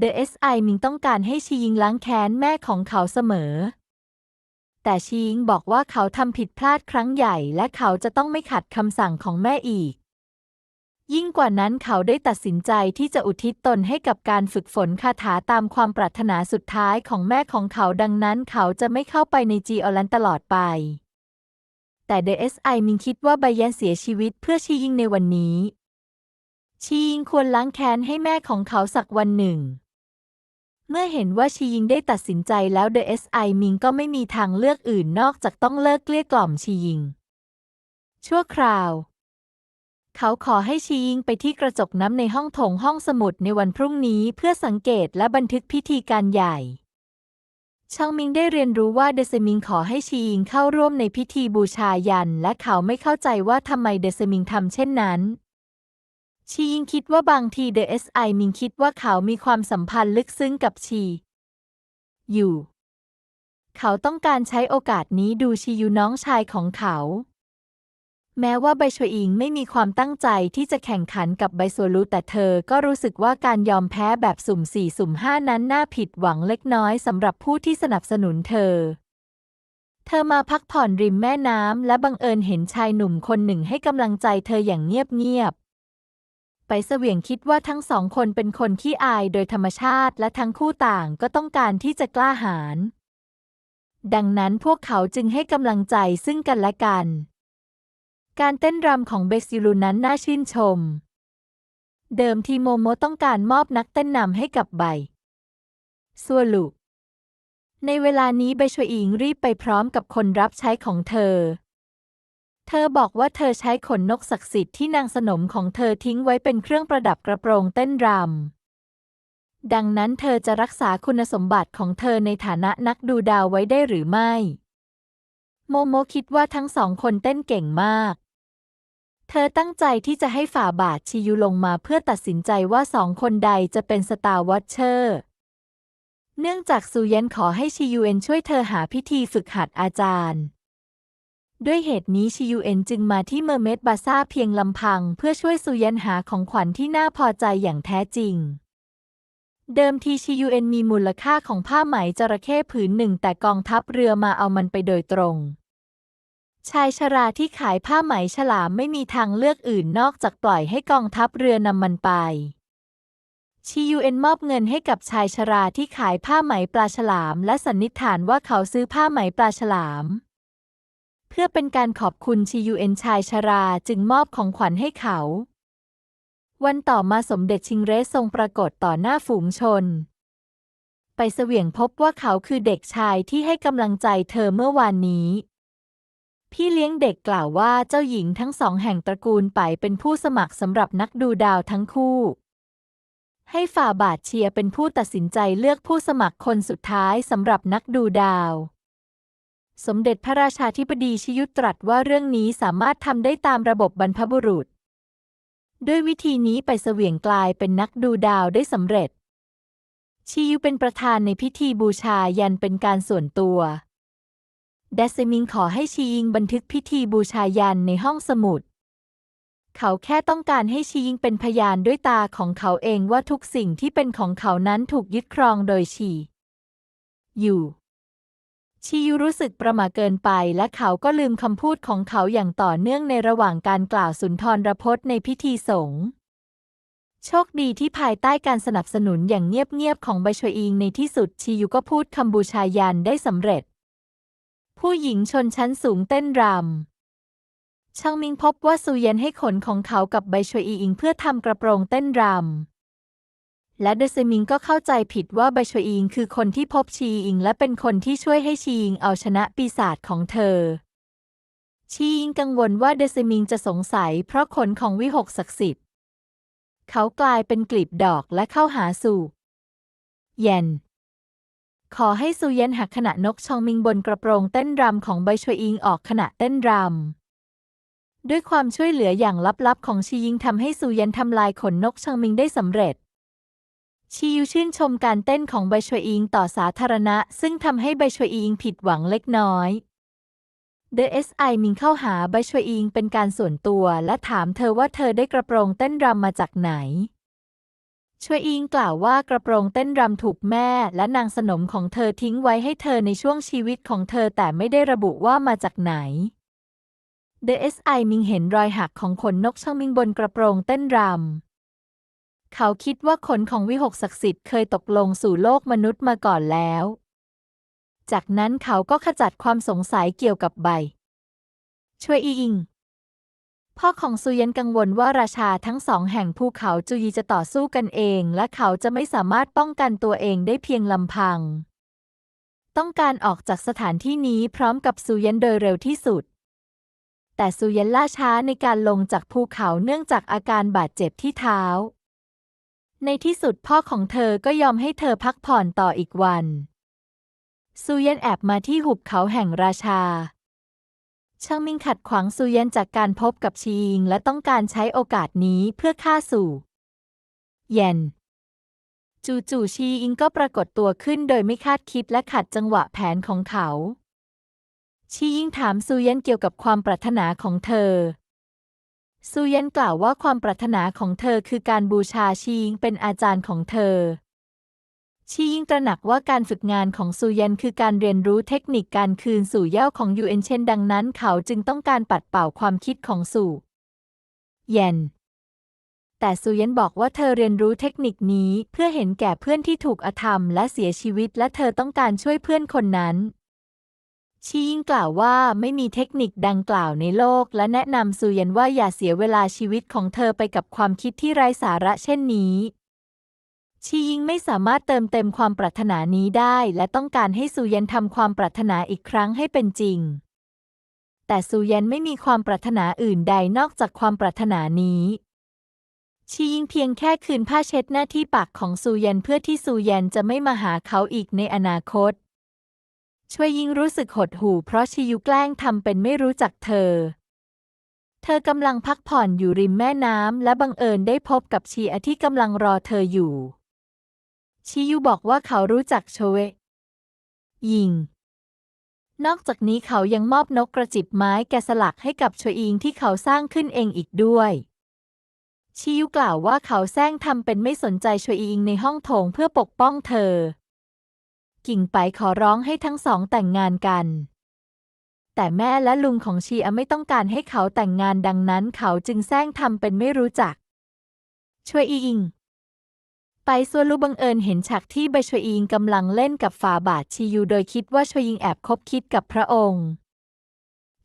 The SI มิงต้องการให้ชียิงล้างแค้นแม่ของเขาเสมอ แต่ชียิงบอกว่าเขาทำผิดพลาดครั้งใหญ่และเขาจะต้องไม่ขัดคำสั่งของแม่อีก ยิ่งกว่านั้นเขาได้ตัดสินใจที่จะอุทิศตนให้กับการฝึกฝนคาถาตามความปรารถนาสุดท้ายของแม่ของเขาดังนั้นเขาจะไม่เข้าไปในจีออลันตลอดไป แต่เดสไอมิงคิดว่าไบแยนเสียชีวิตเพื่อชียิงในวันนี้ชียิงควรล้างแค้นให้แม่ของเขาสักวันหนึ่ง เมื่อเห็นว่าชียิงได้ตัดสินใจแล้วเดสไอมิงก็ไม่มีทางเลือกอื่นนอกจากต้องเลิกเกลี้ยกล่อมชียิง ชั่วคราว เขาขอให้ชียิงไปที่กระจกน้ำในห้องโถงห้องสมุดในวันพรุ่งนี้เพื่อสังเกตและบันทึกพิธีการใหญ่ชองมิงได้เรียนรู้ว่าเดซมิงขอให้ชียิงเข้าร่วมในพิธีบูชายัน และเขาไม่เข้าใจว่าทำไมเดซมิงทำเช่นนั้น ชียิงคิดว่าบางทีเดอสไอมิงคิดว่าเขามีความสัมพันธ์ลึกซึ้งกับชี อยู่ เขาต้องการใช้โอกาสนี้ดูชียูน้องชายของเขา แม้ว่าไบชวอิงไม่มีความตั้งใจที่จะแข่งขันกับไบโซลูแต่เธอก็รู้สึกว่าการยอมแพ้แบบสุ่มสี่สุ่มห้านั้นน่าผิดหวังเล็กน้อยสำหรับผู้ที่สนับสนุนเธอเธอมาพักผ่อนริมแม่น้ำและบังเอิญเห็นชายหนุ่มคนหนึ่งให้กำลังใจเธออย่างเงียบ ไปเสวียงคิดว่าทั้งสองคนเป็นคนขี้อายโดยธรรมชาติและทั้งคู่ต่างก็ต้องการที่จะกล้าหาญดังนั้นพวกเขาจึงให้กำลังใจซึ่งกันและกัน การเต้นรำของเบซิลูนั้นน่าชื่นชม เดิมทีโมโมต้องการมอบนักเต้นนำให้กับใบซัวลุในเวลานี้ใบชวยอิงรีบไปพร้อมกับคนรับใช้ของเธอ เธอบอกว่าเธอใช้ขนนกศักดิ์สิทธิ์ที่นางสนมของเธอทิ้งไว้เป็นเครื่องประดับกระโปรงเต้นรำ ดังนั้นเธอจะรักษาคุณสมบัติของเธอในฐานะนักดูดาวไว้ได้หรือไม่ โมโมคิดว่าทั้งสองคนเต้นเก่งมาก เธอตั้งใจที่จะให้ฝ่าบาทชิยุลงมาเพื่อตัดสินใจว่าสองคนใดจะเป็นสตาร์วอชเชอร์ เนื่องจากซูเยนขอให้ชิยูเอ็นช่วยเธอหาพิธีฝึกหัดอาจารย์ ด้วยเหตุนี้ชิยูเอ็นจึงมาที่เมอร์เมดบาซ่าเพียงลำพัง เพื่อช่วยซูเยนหาของขวัญที่น่าพอใจอย่างแท้จริง เดิมทีชิยูเอ็นมีมูลค่าของผ้าไหมจระเข้ผืนหนึ่ง แต่กองทัพเรือมาเอามันไปโดยตรง ชายชราที่ขายผ้าไหมฉลามไม่มีทางเลือกอื่นนอกจากปล่อยให้กองทัพเรือนำมันไปชียูเอ็นมอบเงินให้กับชายชราที่ขายผ้าไหมปลาฉลาม และสันนิษฐานว่าเขาซื้อผ้าไหมปลาฉลาม เพื่อเป็นการขอบคุณชียูเอ็นชายชราจึงมอบของขวัญให้เขา วันต่อมาสมเด็จชิงเรสทรงปรากฏต่อหน้าฝูงชน ไปเสวียงพบว่าเขาคือเด็กชายที่ให้กำลังใจเธอเมื่อวานนี้ พี่เลี้ยงเด็กกล่าวว่าเจ้าหญิงทั้งสองแห่งตระกูลไปเป็นผู้สมัครสำหรับนักดูดาวทั้งคู่ให้ฝ่าบาทเชียร์เป็นผู้ตัดสินใจเลือกผู้สมัครคนสุดท้ายสำหรับนักดูดาว สมเด็จพระราชาธิบดีชยุตตรัสว่าเรื่องนี้สามารถทำได้ตามระบบบรรพบุรุษ ด้วยวิธีนี้ไปเสวียงกลายเป็นนักดูดาวได้สำเร็จ ชียุเป็นประธานในพิธีบูชายันเป็นการส่วนตัวเดซมิงขอให้ชียิงบันทึกพิธีบูชายันในห้องสมุด เขาแค่ต้องการให้ชียิงเป็นพยานด้วยตาของเขาเองว่าทุกสิ่งที่เป็นของเขานั้นถูกยึดครองโดยชี อยู่ ชียูรู้สึกประหม่าเกินไปและเขาก็ลืมคำพูดของเขาอย่างต่อเนื่องในระหว่างการกล่าวสุนทรพจน์ในพิธีสงฆ์โชคดีที่ภายใต้การสนับสนุนอย่างเงียบๆของไบชวยอิงในที่สุดชียูก็พูดคำบูชายันได้สำเร็จ ผู้หญิงชนชั้นสูงเต้นรำช่างมิงพบว่าซูเยนให้ขนของเขากับไบชวยอิงเพื่อทำกระโปรงเต้นรำ และเดซมิงก็เข้าใจผิดว่าไบชวอิงคือคนที่พบชีอิง และเป็นคนที่ช่วยให้ชีอิงเอาชนะปีศาจของเธอ ชีอิงกังวลว่าเดซมิงจะสงสัยเพราะขนของวิหกศักดิ์สิทธิ์ เขากลายเป็นกลีบดอกและเข้าหาสู่เย็นขอให้ซูเย็นหักขณะนกชองมิงบนกระโปรงเต้นรำของใบชวยอิงออกขณะเต้นรำ ด้วยความช่วยเหลืออย่างลับๆของชียิงทำให้ซูเย็นทำลายขนนกชองมิงได้สำเร็จ ชียูชื่นชมการเต้นของไบชวยอิงต่อสาธารณะ ซึ่งทำให้ไบชวยอิงผิดหวังเล็กน้อยเดสไอมิงเข้าหาไบชวยอิงเป็นการส่วนตัว และถามเธอว่าเธอได้กระโปรงเต้นรำมาจากไหน ชวยอิงกล่าวว่ากระโปรงเต้นรำถูกแม่ และนางสนมของเธอทิ้งไว้ให้เธอในช่วงชีวิตของเธอแต่ไม่ได้ระบุว่ามาจากไหน DSI มิงเห็นรอยหักของขนนกช่างมิงบนกระโปรงเต้นรำ เขาคิดว่าขนของวิหกศักดิ์สิทธิ์เคยตกลงสู่โลกมนุษย์มาก่อนแล้ว จากนั้นเขาก็ขจัดความสงสัยเกี่ยวกับใบ ช่วยอิง พ่อของซูเยันกังวลว่าราชาทั้งสองแห่งภูเขาจูยีจะต่อสู้กันเอง และเขาจะไม่สามารถป้องกันตัวเองได้เพียงลำพัง ต้องการออกจากสถานที่นี้พร้อมกับซูเยันโดยเร็วที่สุดแต่ซูเยันล่าช้าในการลงจากภูเขาเนื่องจากอาการบาดเจ็บที่เท้า ในที่สุดพ่อของเธอก็ยอมให้เธอพักผ่อนต่ออีกวัน ซูเยันแอบมาที่หุบเขาแห่งราชา ช่างมิงขัดขวางซูเยันจากการพบกับชีอิงและต้องการใช้โอกาสนี้เพื่อฆ่าสู่ เย็น จู่ๆชีอิงก็ปรากฏตัวขึ้นโดยไม่คาดคิดและขัดจังหวะแผนของเขาชีอิงถามซูเยันเกี่ยวกับความปรารถนาของเธอ ซูเยันกล่าวว่าความปรารถนาของเธอคือการบูชาชีอิงเป็นอาจารย์ของเธอ ชีอิงตระหนักว่าการฝึกงานของซูเยันคือการเรียนรู้เทคนิคการคืนสู่เย้าของยูเอ็นเช่นดังนั้นเขาจึงต้องการปัดเป่าความคิดของสู่เย็นแต่ซูเยันบอกว่าเธอเรียนรู้เทคนิคนี้เพื่อเห็นแก่เพื่อนที่ถูกอธรรมและเสียชีวิตและเธอต้องการช่วยเพื่อนคนนั้น ชียิงกล่าวว่าไม่มีเทคนิคดังกล่าวในโลก และแนะนำซูเยันว่าอย่าเสียเวลาชีวิตของเธอไปกับความคิดที่ไร้สาระเช่นนี้ ชียิงไม่สามารถเติมเต็มความปรารถนานี้ได้ และต้องการให้ซูเยันทำความปรารถนาอีกครั้งให้เป็นจริง แต่ซูเยันไม่มีความปรารถนาอื่นใดนอกจากความปรารถนานี้ชียิงเพียงแค่คืนผ้าเช็ดหน้าที่ปากของซูเยันเพื่อที่ซูเยันจะไม่มาหาเขาอีกในอนาคต ช่วยยิ่งรู้สึกหดหู่เพราะชียุแกล้งทำเป็นไม่รู้จักเธอ เธอกำลังพักผ่อนอยู่ริมแม่น้ำและบังเอิญได้พบกับชีอาที่กำลังรอเธออยู่ชียุบอกว่าเขารู้จักโชเวยิง นอกจากนี้เขายังมอบนกกระจิบไม้แกะสลักให้กับชวยอิงที่เขาสร้างขึ้นเองอีกด้วยชิยุกล่าวว่าเขาแซงทำเป็นไม่สนใจชวยอิงในห้องโถงเพื่อปกป้องเธอ กิ่งไปขอร้องให้ทั้งสองแต่งงานกัน แต่แม่และลุงของชีอาไม่ต้องการให้เขาแต่งงานดังนั้นเขาจึงแซงทำเป็นไม่รู้จัก ช่วยอิง ไปซัวลูบังเอิญเห็นฉากที่ใบชวยอิงกำลังเล่นกับฝาบาทชียูโดยคิดว่าชวยอิงแอบคบคิดกับพระองค์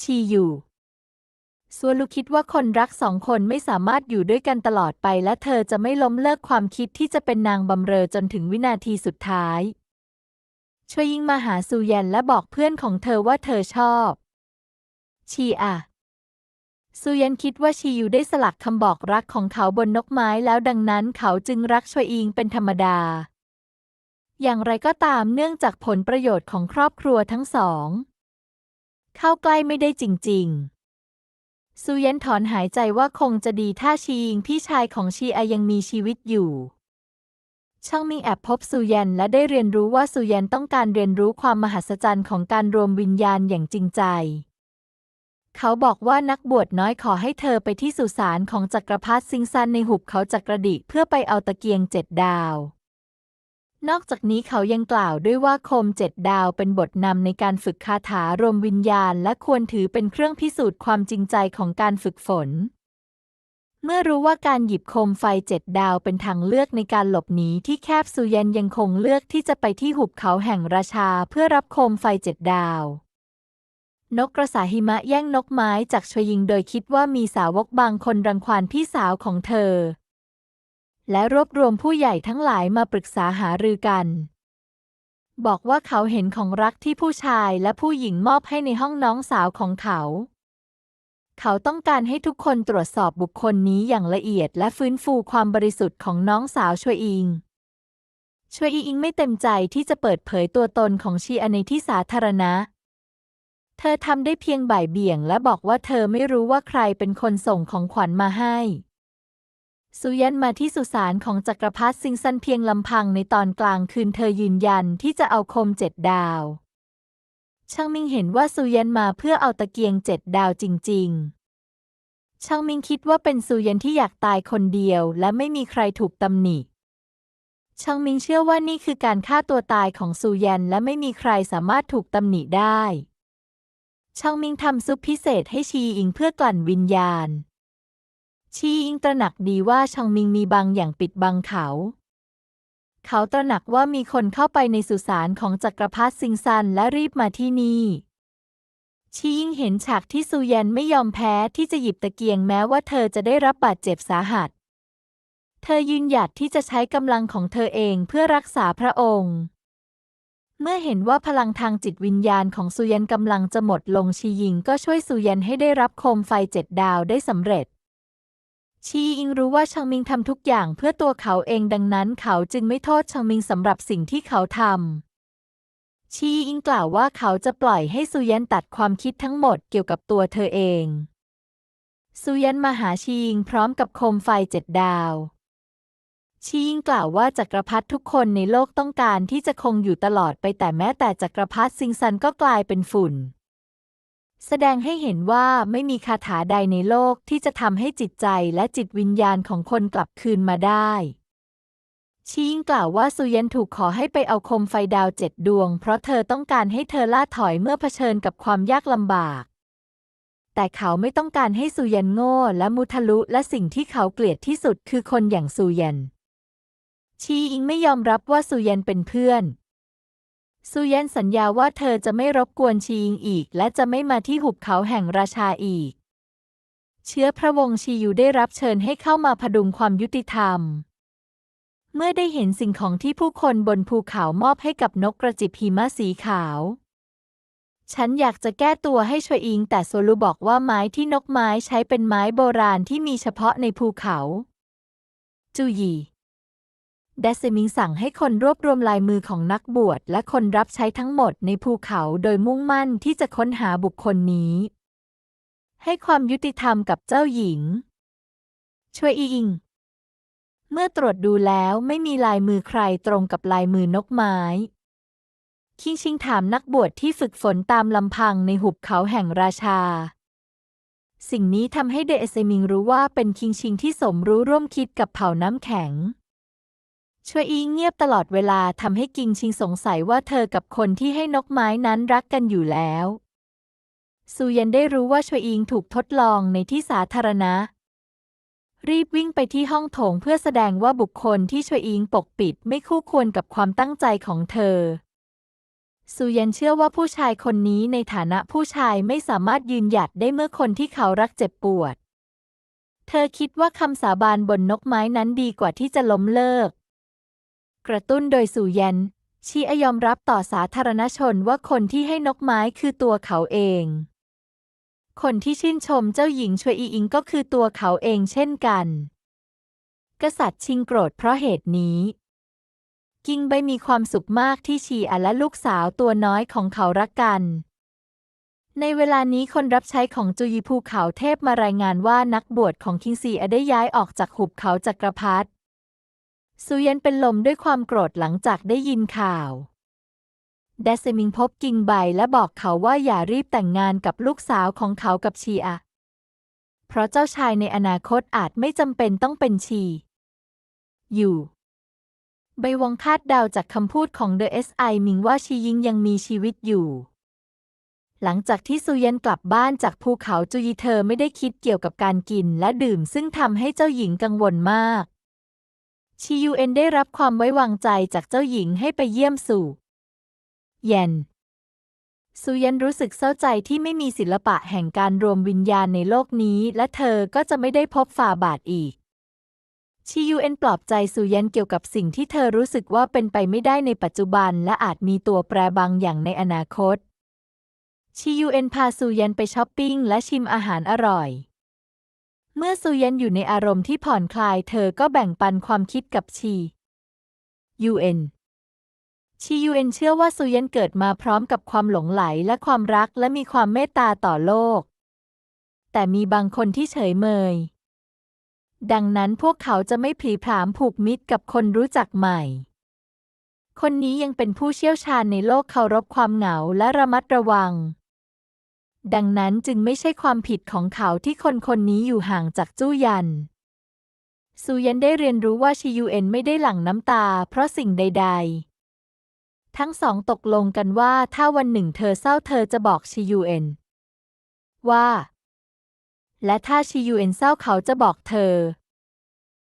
ชียูซัวลูคิดว่าคนรักสองคนไม่สามารถอยู่ด้วยกันตลอดไปและเธอจะไม่ล้มเลิกความคิดที่จะเป็นนางบำเรอจนถึงวินาทีสุดท้าย ช่วยยิงมาหาซูเยันและบอกเพื่อนของเธอว่าเธอชอบ ชีอะซูเยันคิดว่าชียูได้สลักคำบอกรักของเขาบนนกไม้แล้วดังนั้นเขาจึงรักชวยอิงเป็นธรรมดา อย่างไรก็ตามเนื่องจากผลประโยชน์ของครอบครัวทั้งสอง เข้าใกล้ไม่ได้จริง ๆ ซูเยันถอนหายใจว่าคงจะดีถ้าชีอิงพี่ชายของชีอายังมีชีวิตอยู่ ช่างมิงแอบพบซูเยันและได้เรียนรู้ว่าซูเยันต้องการเรียนรู้ความมหัศจรรย์ของการรวมวิญญาณอย่างจริงใจ เขาบอกว่านักบวชน้อยขอให้เธอไปที่สุสานของจักรพรรดิซิงซันในหุบเขาจักรดิเพื่อไปเอาตะเกียงเจ็ดดาว นอกจากนี้เขายังกล่าวด้วยว่าโคมเจ็ดดาวเป็นบทนำในการฝึกคาถารวมวิญญาณ และควรถือเป็นเครื่องพิสูจน์ความจริงใจของการฝึกฝน เมื่อรู้ว่าการหยิบโคมไฟเจ็ดดาวเป็นทางเลือกในการหลบหนีที่แคบซูเยนยังคงเลือกที่จะไปที่หุบเขาแห่งราชาเพื่อรับโคมไฟเจ็ดดาว นกกระสาหิมะแย่งนกไม้จากชวยิงโดยคิดว่ามีสาวกบางคนรังควานพี่สาวของเธอ และรวบรวมผู้ใหญ่ทั้งหลายมาปรึกษาหารือกัน บอกว่าเขาเห็นของรักที่ผู้ชายและผู้หญิงมอบให้ในห้องน้องสาวของเขา เขาต้องการให้ทุกคนตรวจสอบบุคคลนี้อย่างละเอียดและฟื้นฟูความบริสุทธิ์ของน้องสาวชวยอิง ชวยอิงไม่เต็มใจที่จะเปิดเผยตัวตนของชีอาในที่สาธารณะ เธอทำได้เพียงบ่ายเบี่ยงและบอกว่าเธอไม่รู้ว่าใครเป็นคนส่งของขวัญมาให้ซูยันมาที่สุสานของจักรพรรดิซิงซันเพียงลำพังในตอนกลางคืนเธอยืนยันที่จะเอาคมเจ็ดดาว ช่างมิงเห็นว่าซูยันมาเพื่อเอาตะเกียงเจ็ดดาวจริง ๆ ช่างมิงคิดว่าเป็นซูยันที่อยากตายคนเดียว และไม่มีใครถูกตำหนิ ช่างมิงเชื่อว่านี่คือการฆ่าตัวตายของซูยันและไม่มีใครสามารถถูกตำหนิได้ ช่างมิงทำซุปพิเศษให้ชีอิงเพื่อกลั่นวิญญาณ ชีอิงตระหนักดีว่าช่างมิงมีบางอย่างปิดบังเขา เขาตระหนักว่ามีคนเข้าไปในสุสานของจักรพรรดิซิงซันและรีบมาที่นี่ชีอิงเห็นฉากที่ซูยันไม่ยอมแพ้ที่จะหยิบตะเกียงแม้ว่าเธอจะได้รับบาดเจ็บสาหัส เธอยืนหยัดที่จะใช้กำลังของเธอเองเพื่อรักษาพระองค์ เมื่อเห็นว่าพลังทางจิตวิญญาณของซูยันกำลังจะหมดลงชียิงก็ช่วยซูยันให้ได้รับโคมไฟเจ็ดดาวได้สำเร็จ ชีอิงรู้ว่าชางมิงทำทุกอย่างเพื่อตัวเขาเองดังนั้นเขาจึงไม่โทษชางมิงสำหรับสิ่งที่เขาทำ ชีอิงกล่าวว่าเขาจะปล่อยให้ซูยันตัดความคิดทั้งหมดเกี่ยวกับตัวเธอเอง ซูยันมาหาชีอิงพร้อมกับโคมไฟเจ็ดดาว ชีอิงกล่าวว่าจักรพรรดิทุกคนในโลกต้องการที่จะคงอยู่ตลอดไปแต่แม้แต่จักรพรรดิซิงซันก็กลายเป็นฝุ่น แสดงให้เห็นว่าไม่มีคาถาใดในโลกที่จะทำให้จิตใจและจิตวิญญาณของคนกลับคืนมาได้ชีอิงกล่าวว่าซูเยนถูกขอให้ไปเอาคมไฟดาวเจ็ดดวง เพราะเธอต้องการให้เธอล่าถอยเมื่อเผชิญกับความยากลำบาก แต่เขาไม่ต้องการให้ซูเยนโง่และมุทะลุและสิ่งที่เขาเกลียดที่สุดคือคนอย่างซูเยนชีอิงไม่ยอมรับว่าซูเยนเป็นเพื่อน ซูยันสัญญาว่าเธอจะไม่รบกวนชีอิงอีก และจะไม่มาที่หุบเขาแห่งราชาอีก เชื้อพระวงศ์ชียูได้รับเชิญให้เข้ามาพดุงความยุติธรรม เมื่อได้เห็นสิ่งของที่ผู้คนบนภูเขามอบให้กับนกกระจิบหิมะสีขาว ฉันอยากจะแก้ตัวให้ชวยอิง แต่โซลูบอกว่าไม้ที่นกไม้ใช้เป็นไม้โบราณที่มีเฉพาะในภูเขา จูยี เดซิมิงสั่งให้คนรวบรวมลายมือของนักบวชและคนรับใช้ทั้งหมดในภูเขาโดยมุ่งมั่นที่จะค้นหาบุคคลนี้ ให้ความยุติธรรมกับเจ้าหญิง ช่วยอิง เมื่อตรวจดูแล้วไม่มีลายมือใครตรงกับลายมือนกไม้ คิงชิงถามนักบวชที่ฝึกฝนตามลำพังในหุบเขาแห่งราชาสิ่งนี้ทำให้เดเซมิงรู้ว่าเป็นคิงชิงที่สมรู้ร่วมคิดกับเผ่าน้ำแข็ง ชวยอิงเงียบตลอดเวลาทำให้กิงชิงสงสัยว่าเธอกับคนที่ให้นกไม้นั้นรักกันอยู่แล้ว ซูยันได้รู้ว่าชวยอิงถูกทดลองในที่สาธารณะ รีบวิ่งไปที่ห้องโถงเพื่อแสดงว่าบุคคลที่ชวยอิงปกปิดไม่คู่ควรกับความตั้งใจของเธอ ซูยันเชื่อว่าผู้ชายคนนี้ในฐานะผู้ชายไม่สามารถยืนหยัดได้เมื่อคนที่เขารักเจ็บปวด เธอคิดว่าคำสาบานบนนกไม้นั้นดีกว่าที่จะล้มเลิก กระตุ้นโดยซูยัน ชีอยอมรับต่อสาธารณชนว่าคนที่ให้นกไม้คือตัวเขาเอง คนที่ชื่นชมเจ้าหญิงชวยอีอิงก็คือตัวเขาเองเช่นกัน กษัตริย์ชิงโกรธเพราะเหตุนี้กิงใบมีความสุขมากที่ชีอะและลูกสาวตัวน้อยของเขารักกัน ในเวลานี้คนรับใช้ของจูยีภูเขาเทพมารายงานว่านักบวชของคิงซีอได้ย้ายออกจากหุบเขาจักรพรรดิ ซูเยนเป็นลมด้วยความโกรธหลังจากได้ยินข่าว เดซมิงพบกิงใบและบอกเขาว่าอย่ารีบแต่งงานกับลูกสาวของเขากับชีอะ เพราะเจ้าชายในอนาคตอาจไม่จำเป็นต้องเป็นชี อยู่ ใบวงคาดเดาจากคำพูดของเดอะเอสไอมิงว่าชียิงยังมีชีวิตอยู่ หลังจากที่ซูเยนกลับบ้านจากภูเขาจูยีเธอไม่ได้คิดเกี่ยวกับการกินและดื่มซึ่งทำให้เจ้าหญิงกังวลมาก ชียูเอ็นได้รับความไว้วางใจจากเจ้าหญิงให้ไปเยี่ยมสู่เย็นซูยันรู้สึกเศร้าใจที่ไม่มีศิลปะแห่งการรวมวิญญาณในโลกนี้ และเธอก็จะไม่ได้พบฝ่าบาทอีกชียูเอ็นปลอบใจซูยันเกี่ยวกับสิ่งที่เธอรู้สึกว่าเป็นไปไม่ได้ในปัจจุบัน และอาจมีตัวแปรบางอย่างในอนาคตชียูเอ็นพาซูยันไปช้อปปิ้งและชิมอาหารอร่อย เมื่อซูเยันอยู่ในอารมณ์ที่ผ่อนคลายเธอก็แบ่งปันความคิดกับชียูเอ็นชียูเอ็นเชื่อว่าซูเยันเกิดมาพร้อมกับความหลงไหลและความรักและมีความเมตตาต่อโลก แต่มีบางคนที่เฉยเมย ดังนั้นพวกเขาจะไม่ผลีผลามผูกมิตรกับคนรู้จักใหม่ คนนี้ยังเป็นผู้เชี่ยวชาญในโลกเคารพความเหงาและระมัดระวัง ดังนั้นจึงไม่ใช่ความผิดของเขาที่คนคนนี้อยู่ห่างจากจู้ยัน ซูยันได้เรียนรู้ว่าชิยูเอ็นไม่ได้หลั่งน้ำตา เพราะสิ่งใด ๆ ทั้งสองตกลงกันว่าถ้าวันหนึ่งเธอเศร้าเธอจะบอกชิยูเอ็นว่า และถ้าชิยูเอ็นเศร้าเขาจะบอกเธอ